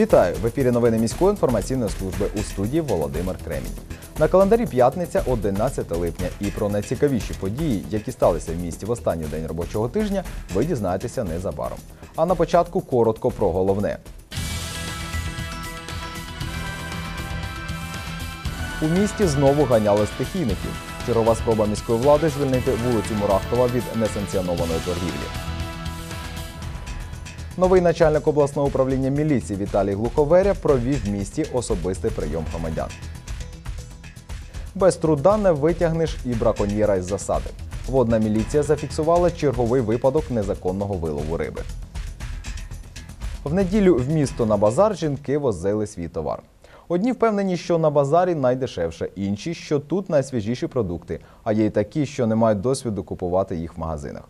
Вітаю в ефірі новини міської інформаційної служби у студії Володимир Кремінь. На календарі п'ятниця, 11 липня. І про найцікавіші події, які сталися в місті в останній день робочого тижня, ви дізнаєтеся незабаром. А на початку коротко про головне. У місті знову ганяли стихійників. Чергова спроба міської влади звільнити вулицю Мурахтова від несанкціонованої торгівлі. Новий начальник обласного управління міліції Віталій Глуховеря провів в місті особистий прийом громадян. Без труда не витягнеш і браконьєра із засади. Водна міліція зафіксувала черговий випадок незаконного вилову риби. В неділю в місто на базар жінки возили свій товар. Одні впевнені, що на базарі найдешевше, інші, що тут найсвіжіші продукти, а є й такі, що не мають досвіду купувати їх в магазинах.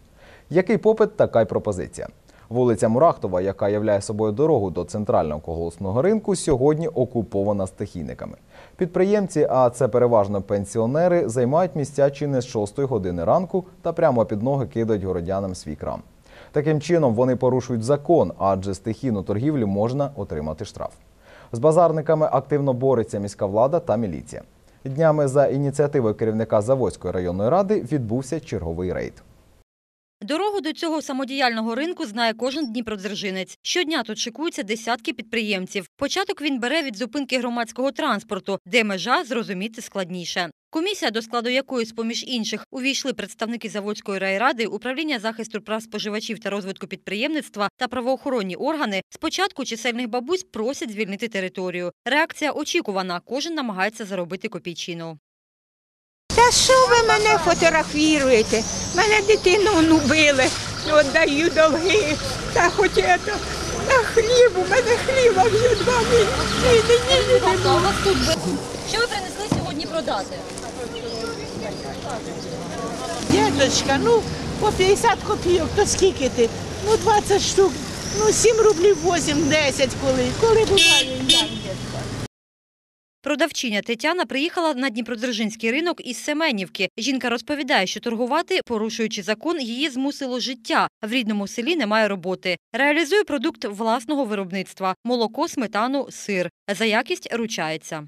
Який попит, така й пропозиція. Вулиця Мурахтова, яка являє собою дорогу до центрального колгоспного ринку, сьогодні окупована стихійниками. Підприємці, а це переважно пенсіонери, займають місця чи не з 6 години ранку та прямо під ноги кидають городянам свій крам. Таким чином вони порушують закон, адже стихійну торгівлю можна отримати штраф. З базарниками активно бореться міська влада та міліція. Днями за ініціативою керівника Заводської районної ради відбувся черговий рейд. Дорогу до цього самодіяльного ринку знає кожен дніпродзержинець. Щодня тут шикуються десятки підприємців. Початок він бере від зупинки громадського транспорту, де межа зрозуміти складніше. Комісія, до складу якої, з поміж інших, увійшли представники Заводської райради, управління захисту прав споживачів та розвитку підприємництва та правоохоронні органи, спочатку чисельних бабусь просять звільнити територію. Реакція очікувана. Кожен намагається заробити копійчину. Та що ви мене фотографіруєте? Мене дитину ну, били, віддаю долги. Та хоч это, на хліб, у мене хліба вже два місяці. Ні, ні, ні, ні. Що ви принесли сьогодні продати? Дядочка, ну по 50 копійок, то скільки ти? Ну 20 штук, ну 7 рублів 8, 10 коли. Коли буває. Продавчиня Тетяна приїхала на Дніпродзержинський ринок із Семенівки. Жінка розповідає, що торгувати, порушуючи закон, її змусило життя. В рідному селі немає роботи. Реалізує продукт власного виробництва – молоко, сметану, сир. За якість ручається.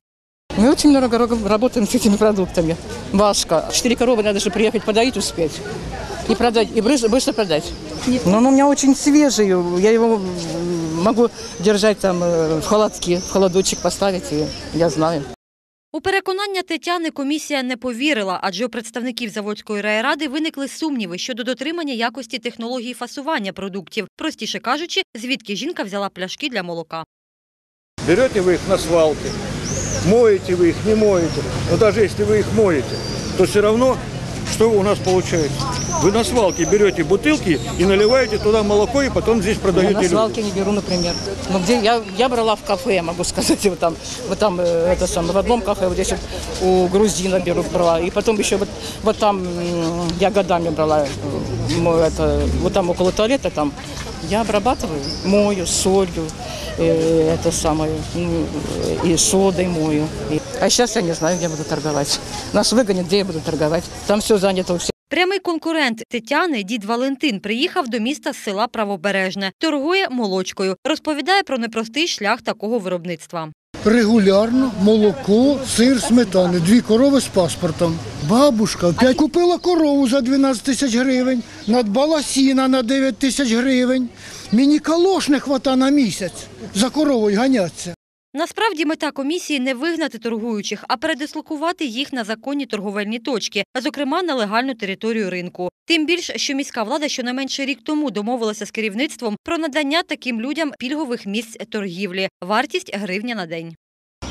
Мы очень много ро- работаем с этими продуктами. Важко. Четыре коровы надо же приехать подоить успеть. И продать, и быстро, быстро продать. Но он у меня очень свежий. Я его м, могу держать там э, в холодке, в холодочек поставить, и я знаю. У переконання Тетяни комісія не повірила, адже у представників Заводської райради виникли сумніви щодо дотримання якості технології фасування продуктів. Простіше кажучи, звідки жінка взяла пляшки для молока. Берете вы их на свалке, моете вы их, не моете. Но даже если вы их моете, то все равно, что у нас получается? Вы на свалке берете бутылки и наливаете туда молоко, и потом здесь Я продаете на людям. свалке не беру, например. Но где я, я брала в кафе, я могу сказать, вот там, вот там э, это самое, в одном кафе, вот здесь вот у грузина беру, брала. И потом еще вот, вот там я годами брала, э, это, вот там около туалета, там я обрабатываю, мою солью, э, это самое, ну, э, и содой мою. А сейчас я не знаю, где буду торговать. Нас выгонят, где я буду торговать. Там все занято у всех. Прямий конкурент Тетяни, дід Валентин, приїхав до міста з села Правобережне. Торгує молочкою. Розповідає про непростий шлях такого виробництва. Регулярно молоко, сир, сметани, дві корови з паспортом. Бабушка опять купила корову за 12 тисяч гривень, надбала сіна на 9 тисяч гривень. Мені калош не хвата на місяць за коровою ганяться. Насправді мета комісії не вигнати торгуючих, а передислокувати їх на законні торговельні точки, зокрема на легальну територію ринку. Тим більш, що міська влада щонайменше рік тому домовилася з керівництвом про надання таким людям пільгових місць торгівлі. Вартість гривня на день.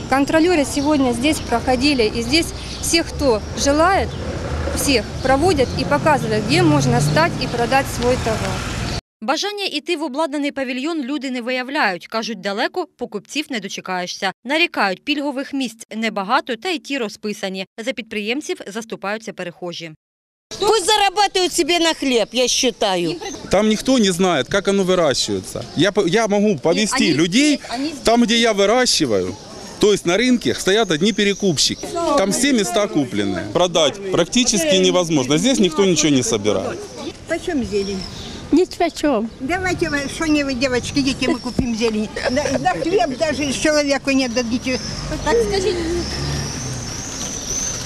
Контролеры сегодня здесь проходили, и здесь всех, кто желает, всех проводят и показывают, где можно стать и продать свой товар. Бажання йти в обладнаний павільйон люди не виявляють. Кажуть, далеко покупців не дочекаєшся. Нарікають, пільгових місць небагато, та й ті розписані. За підприємців заступаються перехожі. Пусть зарабатывают себе на хлеб, я считаю. Там никто не знает, как оно выращивается. Я, по- я могу повести людей там, где я выращиваю. То есть на рынке стоят одни перекупщики. Там все места куплены. Продать практически невозможно. Здесь никто ничего не собирает. Почем зелень? Ні почем. Давайте вы что-нибудь, девочки, идите, мы купим зелень. На, на хлеб даже человеку не дадите. Так скажіть.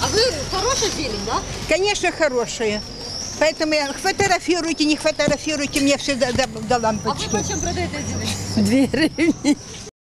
А ви хороша зелень, так? Конечно, хорошие. Поэтому я- фотографируйте, не фотографируйте, мне все до, до- до лампочки. чим продаєте зелень? Дві гривні.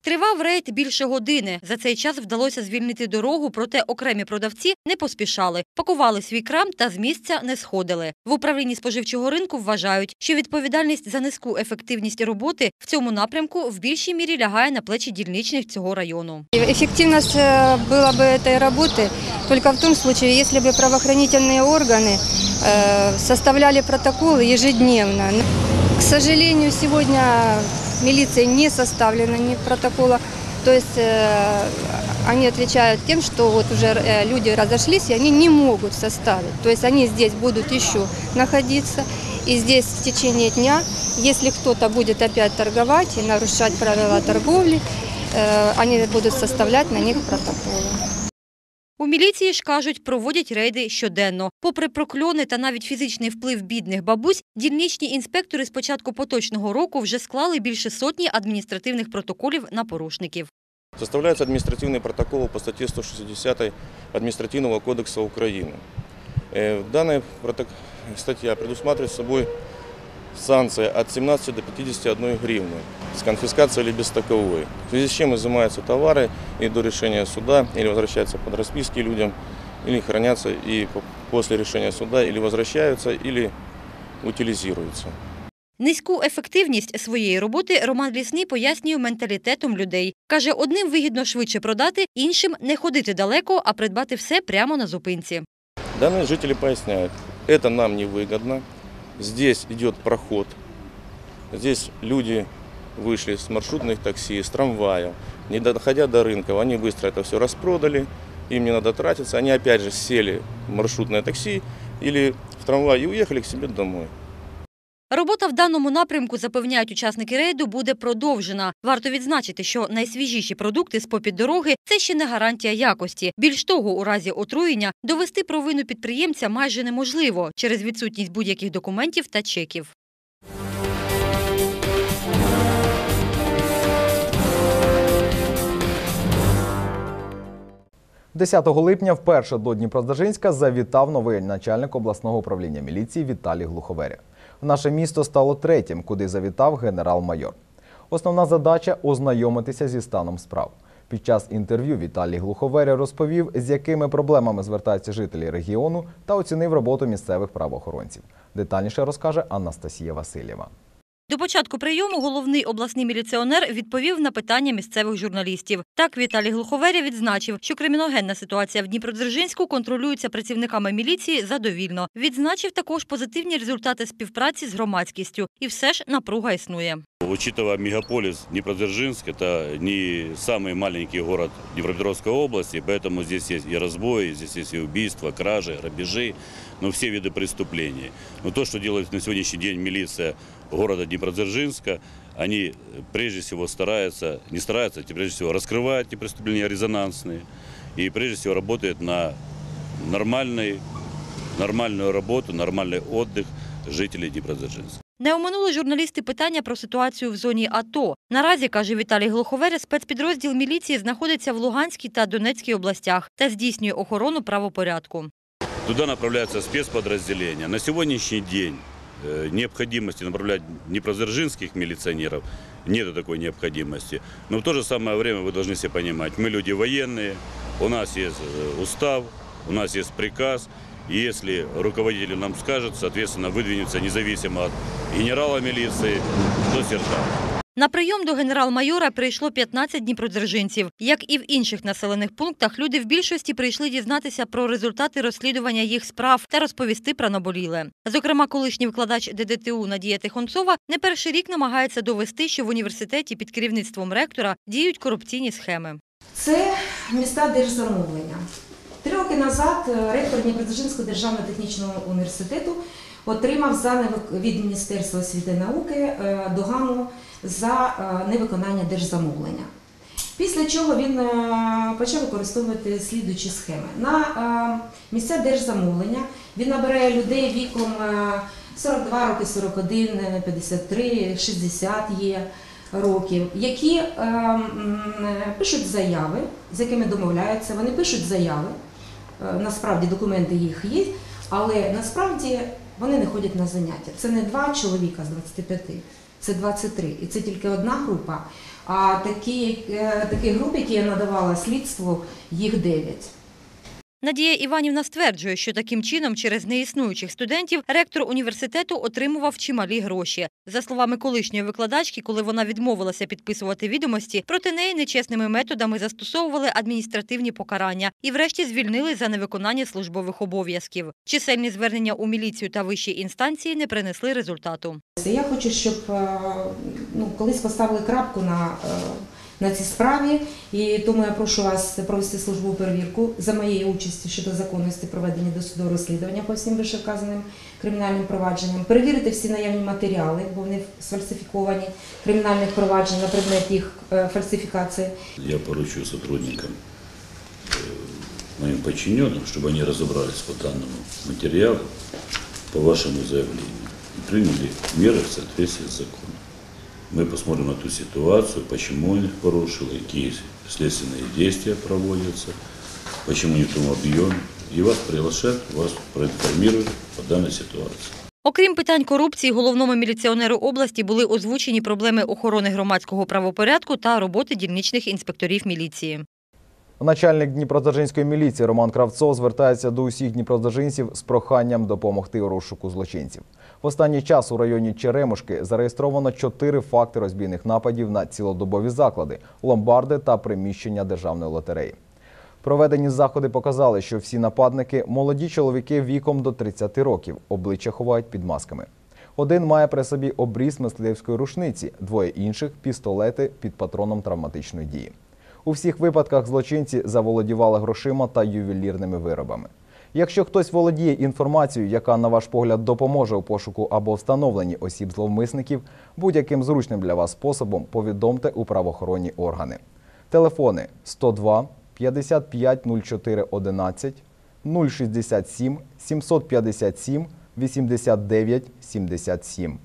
Тривав рейд більше години. За цей час вдалося звільнити дорогу, проте окремі продавці не поспішали, пакували свій крам та з місця не сходили. В управлінні споживчого ринку вважають, що відповідальність за низьку ефективність роботи в цьому напрямку в більшій мірі лягає на плечі дільничних цього району. И Эффективность э, была бы этой работы только в том случае, если бы правоохранительные органы э, составляли протоколы ежедневно. К сожалению, сегодня милиция не составлена ни протокола. То есть э, они отвечают тем, что вот уже э, люди разошлись, и они не могут составить. То есть они здесь будут еще находиться. И здесь в течение дня, если кто-то будет опять торговать и нарушать правила торговли, э, они будут составлять на них протоколы. У міліції ж кажуть, проводять рейди щоденно. Попри прокльони та навіть фізичний вплив бідних бабусь, дільничні інспектори з початку поточного року вже склали більше сотні адміністративних протоколів на порушників. Составляются административные протоколы по статье 160 Административного кодекса Украины. Э, Данная проток- статья предусматривает собой санкции от 17 до 51 гривны с конфискацией или без таковой. В связи с чем изымаются товары и до решения суда или возвращаются под расписки людям, или хранятся и по- после решения суда или возвращаются, или утилизируются. Низьку ефективність своєї роботи Роман Лісний пояснює менталітетом людей. Каже, одним вигідно швидше продати, іншим не ходити далеко, а придбати все прямо на зупинці. Данные жители поясняют, это нам невыгодно, здесь идет проход, здесь люди вышли с маршрутных такси, с трамваев, не доходя до рынков, они быстро это все распродали, им не надо тратиться, они опять же сели в маршрутное такси или в трамвай и уехали к себе домой. Робота в даному напрямку, запевняють учасники рейду, буде продовжена. Варто відзначити, що найсвіжіші продукти з попід дороги це ще не гарантія якості. Більш того, у разі отруєння довести провину підприємця майже неможливо через відсутність будь-яких документів та чеків. 10 липня вперше до Дніпродзержинська завітав новий начальник обласного управління міліції Віталій Глуховеря. Наше місто стало третім, куди завітав генерал-майор. Основна задача ознайомитися зі станом справ. Під час інтерв'ю Віталій Глуховеря розповів, з якими проблемами звертаються жителі регіону та оцінив роботу місцевих правоохоронців. Детальніше розкаже Анастасія Васильєва. До початку прийому головний обласний міліціонер відповів на питання місцевих журналістів. Так Віталій Глуховеря відзначив, що криміногенна ситуація в Дніпродзержинську контролюється працівниками міліції задовільно. Відзначив також позитивні результати співпраці з громадськістю. І все ж напруга існує. Учитывая мегаполис Днепродзержинск, это не самый маленький город Днепропетровской области, поэтому здесь есть и разбои, здесь есть и убийства, кражи, грабежи, ну, все виды преступлений. Но то, что делает на сегодняшний день милиция города Днепродзержинска, они э, прежде всего стараются, не стараются, а прежде всего раскрывают эти преступления резонансные и прежде всего работают на нормальный, нормальную работу, нормальный отдых жителей Днепродзержинска. Не оминули журналісти питання про ситуацію в зоні АТО. Наразі, каже Віталій Глуховеря, спецпідрозділ міліції знаходиться в Луганській та Донецькій областях та здійснює охорону правопорядку. Туда направляются спецподразделения. На сегодняшний день э, необходимости направлять днепродзержинских милиционеров нету такой необходимости. Но в то же самое время вы должны себе понимать, мы люди военные, у нас есть э, устав, у нас есть приказ. И если руководитель нам скажет, соответственно, выдвинется независимо от генерала милиции до сержанта. На прийом до генерал-майора прийшло 15 дніпродзержинців. Як і в інших населених пунктах, люди в більшості прийшли дізнатися про результати розслідування їх справ та розповісти про наболіле. Зокрема, колишній викладач ДДТУ Надія Тихонцова не перший рік намагається довести, що в університеті під керівництвом ректора діють корупційні схеми. Це міста держзамовлення. Три роки назад е, ректор Дніпродзержинського державного технічного університету отримав за від Міністерства освіти і науки е, догану за е, невиконання держзамовлення. Після чого він е, почав використовувати слідуючі схеми. На місця держзамовлення він набирає людей віком е, 42 роки, 41, е, 53, 60 є років, які пишуть заяви, з якими домовляються. Вони пишуть заяви. Насправді документи їх є, але насправді вони не ходять на заняття. Це не два чоловіка з 25, це 23. І це тільки одна група. А такі, е, такі групи, які я надавала слідству, їх 9. Надія Іванівна стверджує, що таким чином через неіснуючих студентів ректор університету отримував чималі гроші. За словами колишньої викладачки, коли вона відмовилася підписувати відомості, проти неї нечесними методами застосовували адміністративні покарання і врешті звільнили за невиконання службових обов'язків. Чисельні звернення у міліцію та вищі інстанції не принесли результату. Я хочу, щоб е, ну, колись поставили крапку на, е, на цій справі, і тому я прошу вас провести службову перевірку за моєї участі щодо законності проведення досудового розслідування по всім вищевказаним кримінальним провадженням, перевірити всі наявні матеріали, бо вони сфальсифіковані кримінальних проваджень на предмет їх е, фальсифікації. Я поручу сотрудникам, э, моим подчиненным, чтобы они разобрались по данному материалу, по вашему заявлению, и приняли меры в соответствии с законом. Мы посмотрим на ту ситуацию, почему он их порушил, какие следственные действия проводятся, почему не в том объеме. И вас приглашают, вас проинформируют по данной ситуации. Окрім питань корупції, головному міліціонеру області були озвучені проблеми охорони громадського правопорядку та роботи дільничних інспекторів міліції. Начальник Дніпродзержинської міліції Роман Кравцов звертається до усіх дніпродзержинців з проханням допомогти у розшуку злочинців. В останній час у районі Черемушки зареєстровано чотири факти розбійних нападів на цілодобові заклади, ломбарди та приміщення державної лотереї. Проведені заходи показали, що всі нападники молоді чоловіки віком до 30 років, обличчя ховають під масками. Один має при собі обріз мисливської рушниці, двоє інших пістолети під патроном травматичної дії. У всіх випадках злочинці заволодівали грошима та ювелірними виробами. Якщо хтось володіє інформацією, яка, на ваш погляд, допоможе у пошуку або встановленні осіб зловмисників, будь-яким зручним для вас способом повідомте у правоохоронні органи. Телефони 102 55 04 11 067 757 89 77.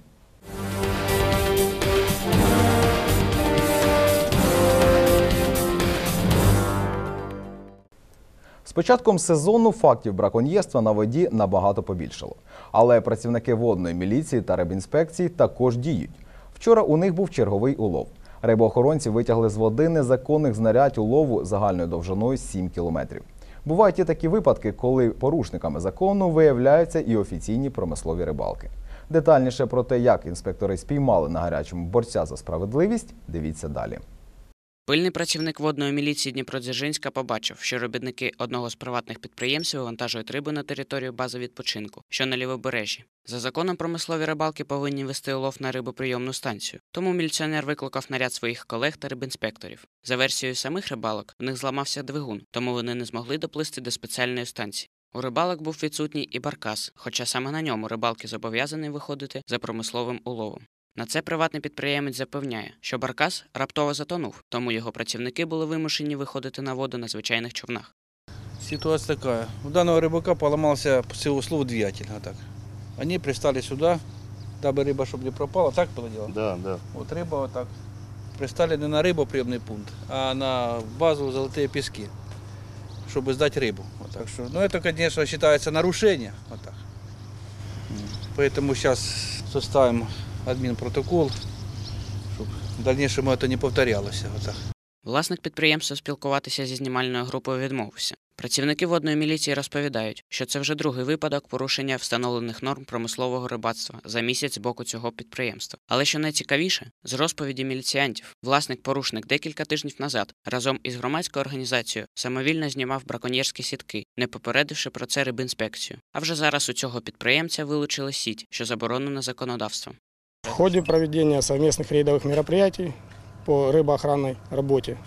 З початком сезону фактів браконьєрства на воді набагато побільшало. Але працівники водної міліції та рибінспекції також діють. Вчора у них був черговий улов. Рибоохоронці витягли з води незаконних знарядь улову загальною довжиною 7 кілометрів. Бувають і такі випадки, коли порушниками закону виявляються і офіційні промислові рибалки. Детальніше про те, як інспектори спіймали на гарячому борця за справедливість, дивіться далі. Пильний працівник водної міліції Дніпродзержинська побачив, що робітники одного з приватних підприємств вантажують рибу на територію бази відпочинку, що на лівобережжі. За законом промислові рибалки повинні вести улов на рибоприйомну станцію. Тому міліціонер викликав наряд своїх колег та рибінспекторів. За версією самих рибалок, в них зламався двигун, тому вони не змогли доплисти до спеціальної станції. У рибалок був відсутній і баркас, хоча саме на ньому рибалки зобов'язані виходити за промисловим уловом. На це приватний підприємець запевняє, що баркас раптово затонув, тому його працівники були вимушені виходити на воду на звичайних човнах. Ситуация такая. У данного рыбака поломался по всего слова двигатель. Вот так. Они пристали сюда, дабы рыба, чтобы не пропала. Так было дело? Да, да. Вот рыба вот так. Пристали не на рыбоприемный пункт, а на базу «Золотые пески», чтобы сдать рыбу. Вот так что, ну, это, конечно, считается нарушение. Вот так. Поэтому сейчас составим админпротокол, чтобы в дальнейшем это не повторялось. Вот так. Власник підприємства спілкуватися зі знімальною групою відмовився. Працівники водної міліції розповідають, що це вже другий випадок порушення встановлених норм промислового рибацтва за місяць з боку цього підприємства. Але що найцікавіше, з розповіді міліціянтів, власник-порушник декілька тижнів назад разом із громадською організацією самовільно знімав браконьєрські сітки, не попередивши про це рибінспекцію. А вже зараз у цього підприємця вилучили сіть, що заборонена законодавством. В ходе проведения совместных рейдовых мероприятий по рыбоохранной работе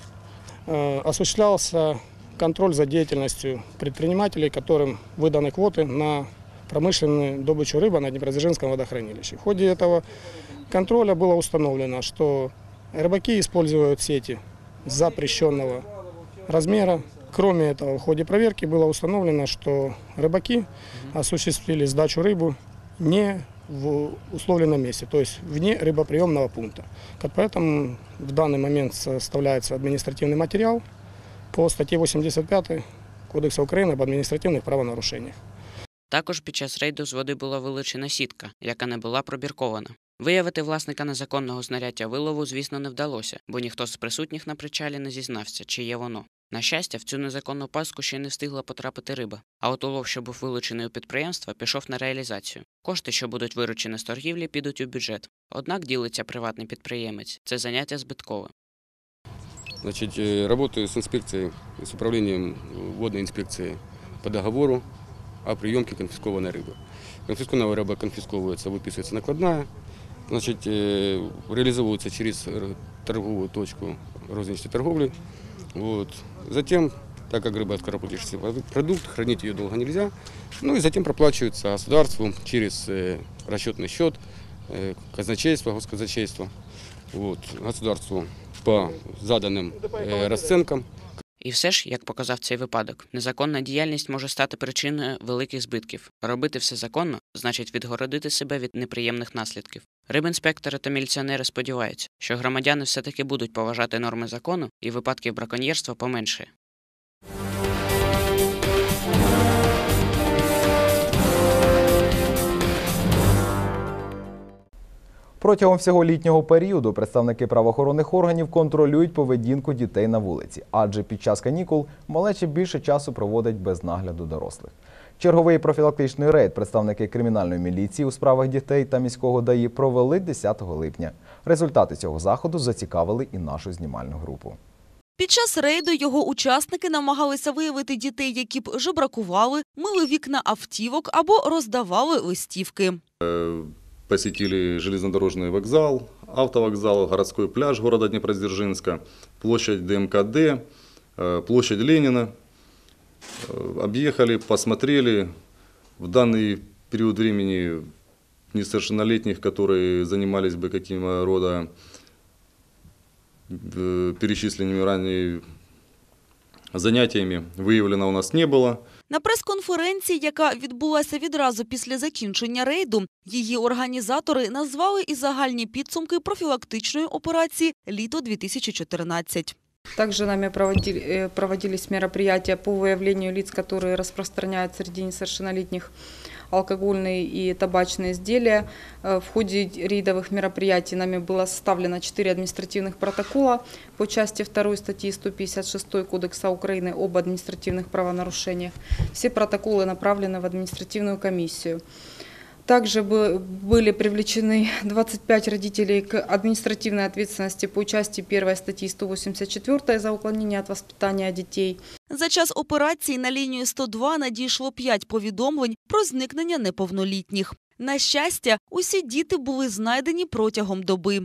э, осуществлялся контроль за деятельностью предпринимателей, которым выданы квоты на промышленную добычу рыбы на Днепродзержинском водохранилище. В ходе этого контроля было установлено, что рыбаки используют сети запрещенного размера. Кроме этого, в ходе проверки было установлено, что рыбаки осуществили сдачу рыбу не в условленном месте, то есть вне рыбоприемного пункта. Как Поэтому в данный момент составляется административный материал по статье 85 Кодекса України об адміністративних правонарушеннях. Також під час рейду з води була вилучена сітка, яка не була пробіркована. Виявити власника незаконного знаряддя вилову, звісно, не вдалося, бо ніхто з присутніх на причалі не зізнався, чи є воно. На щастя, в цю незаконну паску ще не встигла потрапити риба, а от улов, що був вилучений у підприємства, пішов на реалізацію. Кошти, що будуть виручені з торгівлі, підуть у бюджет. Однак ділиться приватний підприємець. Це заняття збиткове. Значит, э, работаю с инспекцией, с управлением водной инспекции по договору о приемке конфискованной рыбы. Конфискованная рыба конфисковывается, выписывается накладная, значит, э, реализовывается через р- торговую точку розничной торговли. Вот. Затем, так как рыба скоропортящийся продукт, хранить ее долго нельзя, ну и затем проплачивается государству через э, расчетный счет, э, казначейство, госказначейство, вот, государству по заданим е, розцінкам. І все ж, як показав цей випадок, незаконна діяльність може стати причиною великих збитків. Робити все законно значить відгородити себе від неприємних наслідків. Рибінспектори та міліціонери сподіваються, що громадяни все-таки будуть поважати норми закону і випадків браконьєрства поменшає. Протягом всього літнього періоду представники правоохоронних органів контролюють поведінку дітей на вулиці, адже під час канікул малечі більше часу проводить без нагляду дорослих. Черговий профілактичний рейд представники кримінальної міліції у справах дітей та міського ДАІ провели 10 липня. Результати цього заходу зацікавили і нашу знімальну групу. Під час рейду його учасники намагалися виявити дітей, які б жебракували, мили вікна автівок або роздавали листівки. посетили железнодорожный вокзал, автовокзал, городской пляж города Днепродзержинска, площадь ДМКД, э, площадь Ленина. Э, Объехали, посмотрели. В данный период времени несовершеннолетних, которые занимались бы каким рода э, перечисленными ранее занятиями, выявлено у нас не было. На прес-конференції, яка відбулася відразу після закінчення рейду, її організатори назвали і загальні підсумки профілактичної операції «Літо 2014». Также нами проводили- э, проводились мероприятия по выявлению лиц, которые распространяют среди несовершеннолетних алкогольные и табачные изделия. Э, В ходе рейдовых мероприятий нами было составлено 4 административных протокола по части 2 статьи 156 Кодекса Украины об административных правонарушениях. Все протоколы направлены в административную комиссию. Также бы- были привлечены 25 родителей к административной ответственности по части 1 статьи 184 за уклонение от воспитания детей. За час операції на лінію 102 надійшло 5 повідомлень про зникнення неповнолітніх. На щастя, усі діти були знайдені протягом доби.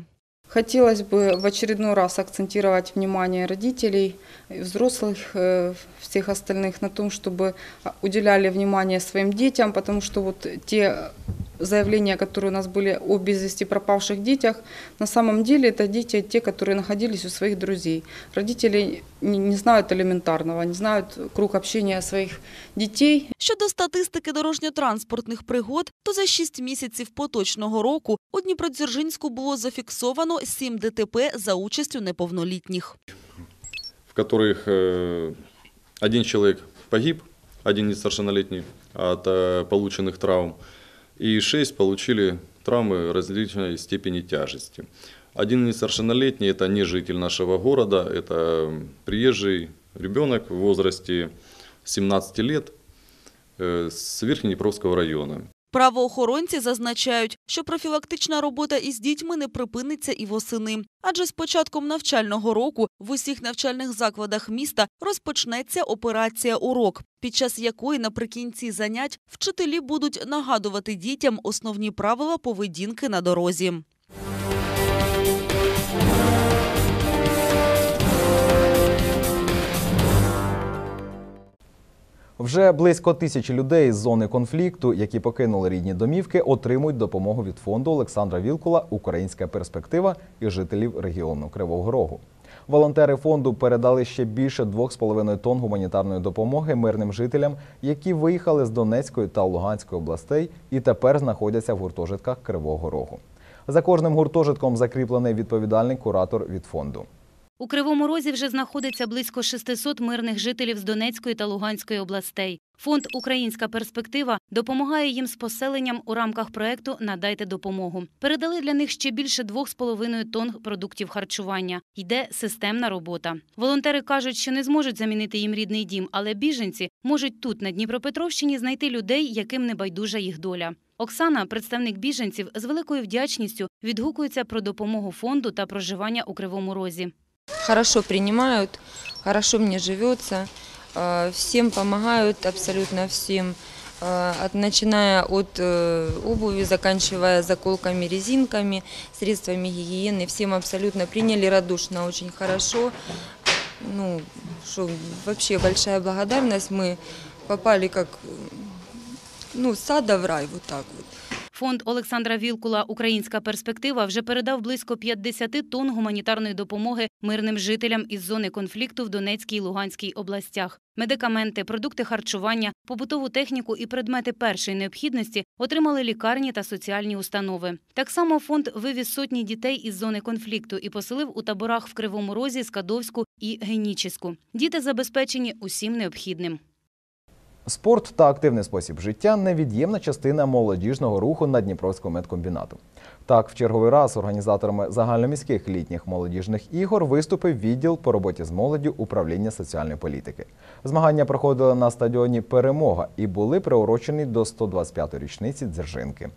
Хотелось бы в очередной раз акцентировать внимание родителей, и взрослых, э, всех остальных на том, чтобы а, уделяли внимание своим детям, потому что вот те заявления, которые у нас были о без вести пропавших детях, на самом деле это дети, те, которые находились у своих друзей. Родители не, не знают элементарного, не знают круг общения своих детей, Щодо статистики дорожньо-транспортних пригод, то за 6 місяців поточного року у Дніпродзержинську було зафіксовано 7 ДТП за участю неповнолітніх. в которых э, один человек погиб, один несовершеннолетний от э, полученных травм, и шесть получили травмы различной степени тяжести. Один несовершеннолетний – это не житель нашего города, это приезжий ребенок в возрасте 17 лет э, с Верхнеднепровского района. Правоохоронці зазначають, що профілактична робота із дітьми не припиниться і восени. Адже з початком навчального року в усіх навчальних закладах міста розпочнеться операція «Урок», під час якої наприкінці занять вчителі будуть нагадувати дітям основні правила поведінки на дорозі. Вже близько тисячі людей з зони конфлікту, які покинули рідні домівки, отримують допомогу від фонду Олександра Вілкула Українська перспектива і жителів регіону Кривого Рогу. Волонтери фонду передали ще більше 2,5 тонн гуманітарної допомоги мирним жителям, які виїхали з Донецької та Луганської областей і тепер знаходяться в гуртожитках Кривого Рогу. За кожним гуртожитком закріплений відповідальний куратор від фонду. У Кривому Розі вже знаходиться близько 600 мирних жителів з Донецької та Луганської областей. Фонд Українська перспектива допомагає їм з поселенням у рамках проекту Надайте допомогу. Передали для них ще більше 2,5 тонн продуктів харчування. Йде системна робота. Волонтери кажуть, що не зможуть замінити їм рідний дім, але біженці можуть тут, на Дніпропетровщині, знайти людей, яким не байдужа їх доля. Оксана, представник біженців, з великою вдячністю відгукується про допомогу фонду та проживання у Кривому Розі. Хорошо принимают, хорошо мне живется, э, всем помогают, абсолютно всем, э, от, начиная от э, обуви, заканчивая заколками, резинками, средствами гигиены, всем абсолютно приняли радушно, очень хорошо. Ну, что вообще большая благодарность, мы попали как ну, сада в рай, вот так вот. Фонд Олександра Вілкула Українська перспектива вже передав близько 50 тонн гуманітарної допомоги мирним жителям із зони конфлікту в Донецькій і Луганській областях. Медикаменти, продукти харчування, побутову техніку і предмети першої необхідності отримали лікарні та соціальні установи. Так само фонд вивіз сотні дітей із зони конфлікту і поселив у таборах в Кривому Розі, Скадовську і Генічеську. Діти забезпечені усім необхідним. Спорт та активний спосіб життя невід'ємна частина молодіжного руху на Дніпровському медкомбінату. Так, в черговий раз організаторами загальноміських літніх молодіжних ігор виступив відділ по роботі з молоддю управління соціальної політики. Змагання проходили на стадіоні Перемога і були приурочені до 125-ї річниці Дзержинки.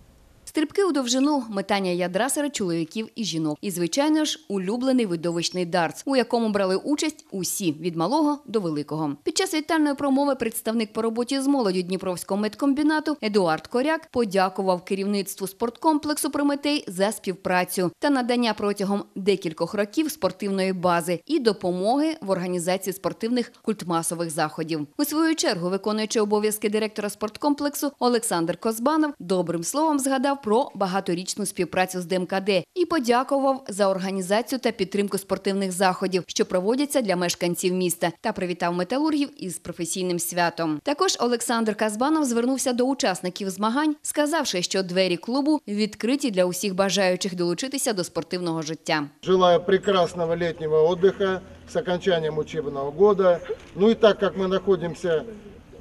Стрибки у довжину, метання ядра серед чоловіків і жінок. І, звичайно ж, улюблений видовищний дартс, у якому брали участь усі від малого до великого. Під час вітальної промови представник по роботі з молоддю Дніпровського медкомбінату Едуард Коряк подякував керівництву спорткомплексу Прометей за співпрацю та надання протягом декількох років спортивної бази і допомоги в організації спортивних культмасових заходів. У свою чергу, виконуючи обов'язки директора спорткомплексу Олександр Козбанов добрим словом згадав про багаторічну співпрацю з ДМКД і подякував за організацію та підтримку спортивних заходів, що проводяться для мешканців міста, та привітав металургів із професійним святом. Також Олександр Казбанов звернувся до учасників змагань, сказавши, що двері клубу відкриті для усіх бажаючих долучитися до спортивного життя. Желаю прекрасного летнего отдыха с окончанием учебного года. Ну и так как мы находимся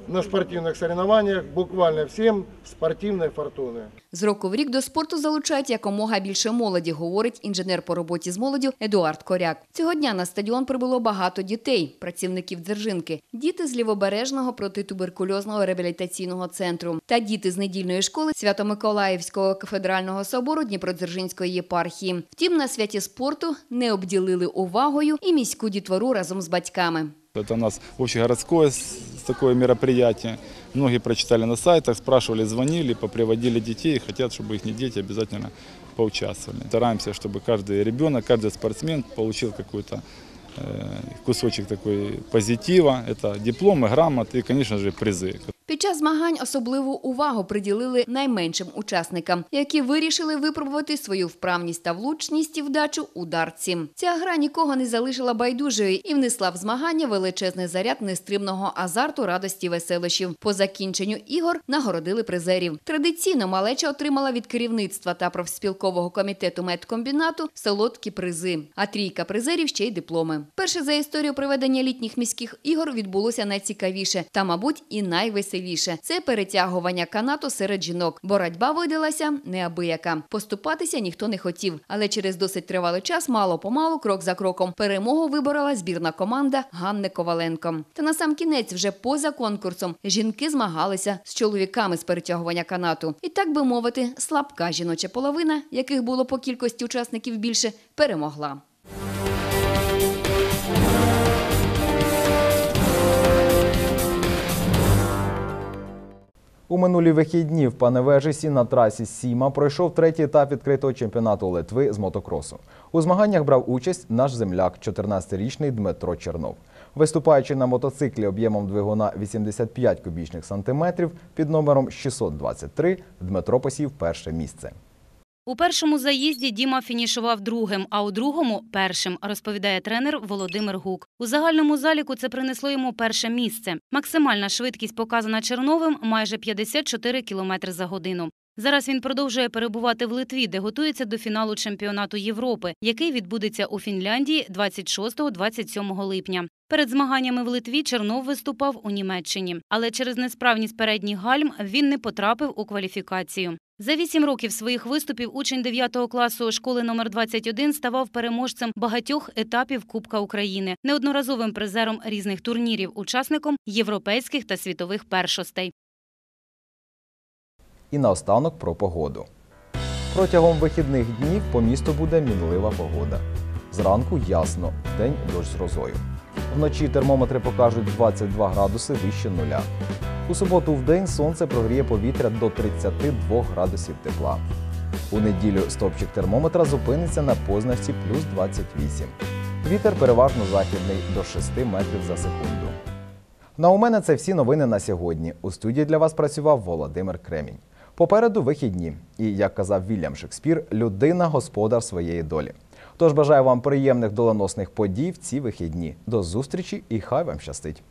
на спортивных соревнованиях, буквально всем спортивной фортуны. З року в рік до спорту залучають якомога більше молоді, говорить інженер по роботі з молоддю Едуард Коряк. Цього дня на стадіон прибуло багато дітей, працівників Дзержинки, діти з лівобережного протитуберкульозного реабілітаційного центру та діти з недільної школи Свято-Миколаївського кафедрального собору Дніпродзержинської єпархії. Втім, на святі спорту не обділили увагою і міську дітвору разом з батьками. Это у нас общегородское с- такое мероприятие. Многие прочитали на сайтах, спрашивали, звонили, поприводили детей, хотят, чтобы их дети обязательно поучаствовали. Стараемся, чтобы каждый ребенок, каждый спортсмен получил какой-то э, кусочек такой позитива. Это дипломы, грамоты и, конечно же, призы. Під час змагань особливу увагу приділили найменшим учасникам, які вирішили випробувати свою вправність та влучність і вдачу у дартці. Ця гра нікого не залишила байдужою і внесла в змагання величезний заряд нестримного азарту, радості, веселощів. По закінченню ігор нагородили призерів. Традиційно малеча отримала від керівництва та профспілкового комітету медкомбінату солодкі призи. А трійка призерів ще й дипломи. Перше за історію проведення літніх міських ігор відбулося найцікавіше та, мабуть, і найвеселіше. Це перетягування канату серед жінок. Боротьба видалася неабияка. Поступатися ніхто не хотів, але через досить тривалий час, мало помалу, крок за кроком, перемогу виборола збірна команда Ганни Коваленко. Та на сам кінець, вже поза конкурсом, жінки змагалися з чоловіками з перетягування канату. І так би мовити, слабка жіноча половина, яких було по кількості учасників більше, перемогла. У минулі вихідні в Паневежесі на трасі Сіма пройшов третій етап відкритого чемпіонату Литви з мотокросу. У змаганнях брав участь наш земляк, 14-річний Дмитро Чернов. Виступаючи на мотоциклі об'ємом двигуна 85 кубічних сантиметрів під номером 623, Дмитро посів перше місце. У першому заїзді Діма фінішував другим, а у другому першим, розповідає тренер Володимир Гук. У загальному заліку це принесло йому перше місце. Максимальна швидкість, показана Черновим, майже 54 км за годину. Зараз він продовжує перебувати в Литві, де готується до фіналу чемпіонату Європи, який відбудеться у Фінляндії 26-27 липня. Перед змаганнями в Литві Чернов виступав у Німеччині, але через несправність передніх гальм він не потрапив у кваліфікацію. За вісім років своїх виступів учень 9 класу школи номер 21 ставав переможцем багатьох етапів Кубка України, неодноразовим призером різних турнірів, учасником європейських та світових першостей. І наостанок про погоду. Протягом вихідних днів по місту буде мінлива погода. Зранку ясно, вдень дощ з грозою. Вночі термометри покажуть 22 градуси вище нуля. У суботу вдень сонце прогріє повітря до 32 градусів тепла. У неділю стопчик термометра зупиниться на позначці плюс 28. Вітер переважно західний до 6 метрів за секунду. На у мене це всі новини на сьогодні. У студії для вас працював Володимир Кремінь. Попереду вихідні. І, як казав Вільям Шекспір, людина господар своєї долі. Тож бажаю вам приємних доленосних подій в ці вихідні. До зустрічі і хай вам щастить!